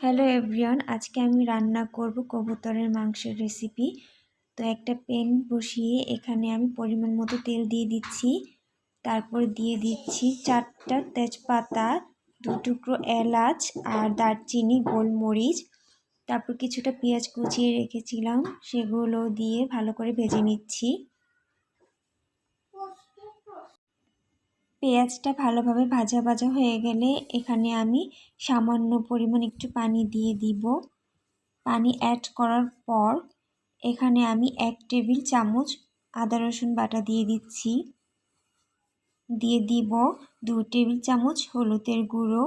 Hello everyone আজকে আমি রান্না করব কবুতরের মাংসের রেসিপি তো একটা প্যান বসিয়ে এখানে আমি পরিমাণ মতো তেল দিয়ে দিচ্ছি। তারপর দিয়ে দিচ্ছি চারটা তেজপাতা, দু টুকরো এলাচ আর দারচিনি, গোলমরিচ। তারপর কিছুটা পেঁয়াজ কুচিয়ে রেখেছিলাম, সেগুলো দিয়ে ভালো করে ভেজে নিচ্ছি। পেঁয়াজটা ভালোভাবে ভাজা ভাজা হয়ে গেলে এখানে আমি সামান্য পরিমাণ একটু পানি দিয়ে দিব। পানি অ্যাড করার পর এখানে আমি এক টেবিল চামচ আদা রসুন বাটা দিয়ে দিচ্ছি। দিয়ে দিব দু টেবিল চামচ হলুদের গুঁড়ো।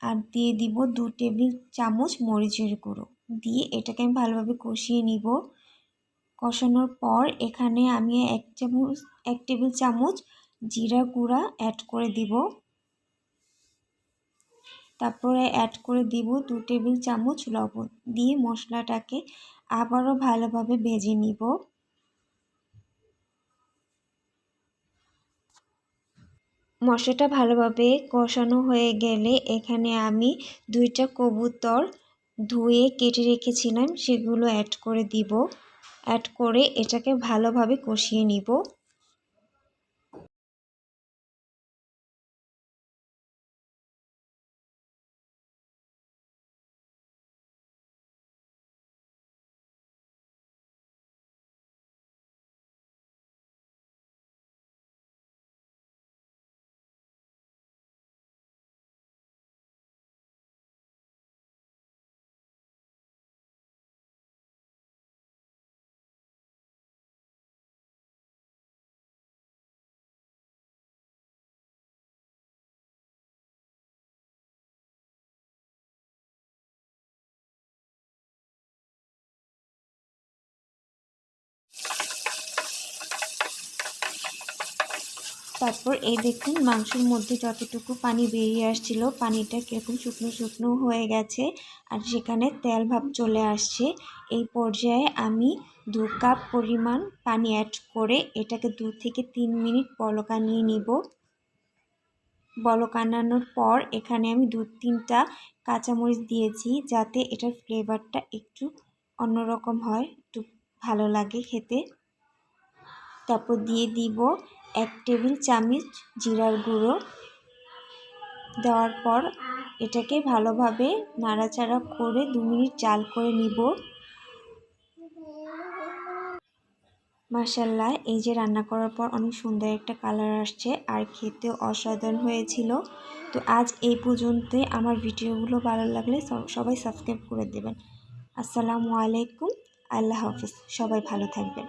আর দিয়ে দিব দু টেবিল চামচ মরিচের গুঁড়ো। দিয়ে এটাকে আমি ভালোভাবে কষিয়ে নিব। কষানোর পর এখানে আমি এক চামচ, এক টেবিল চামচ জিরা গুঁড়া অ্যাড করে দিব। তারপরে অ্যাড করে দিব দু টেবিল চামচ লবণ দিয়ে মশলাটাকে আবারও ভালোভাবে ভেজে নিব। মশলাটা ভালোভাবে কষানো হয়ে গেলে এখানে আমি দুইটা কবুতর ধুয়ে কেটে রেখেছিলাম, সেগুলো অ্যাড করে দিব। অ্যাড করে এটাকে ভালোভাবে কষিয়ে নিব। তারপর এই দেখুন, মাংসের মধ্যে যতটুকু পানি বেরিয়ে আসছিল, পানিটা কীরকম শুকনো শুকনো হয়ে গেছে আর সেখানে তেল ভাব চলে আসছে। এই পর্যায়ে আমি দু কাপ পরিমাণ পানি অ্যাড করে এটাকে দু থেকে তিন মিনিট বলক আনিয়ে নিব। বলক আনানোর পর এখানে আমি দু তিনটা কাঁচামরিচ দিয়েছি যাতে এটার ফ্লেভারটা একটু অন্যরকম হয়, একটু ভালো লাগে খেতে। তারপর দিয়ে দিব এক টেবিল চামচ জিরার গুঁড়ো দেওয়ার পর এটাকে ভালোভাবে নাড়াচাড়া করে দু মিনিট চাল করে নিব। মাসাল্লাহ এই যে রান্না করার পর অনেক সুন্দর একটা কালার আসছে আর খেতেও অসাধারণ হয়েছিল। তো আজ এই পর্যন্তই। আমার ভিডিওগুলো ভালো লাগলে সবাই সাবস্ক্রাইব করে দেবেন। আসসালামু আলাইকুম। আল্লাহ হাফিজ। সবাই ভালো থাকবেন।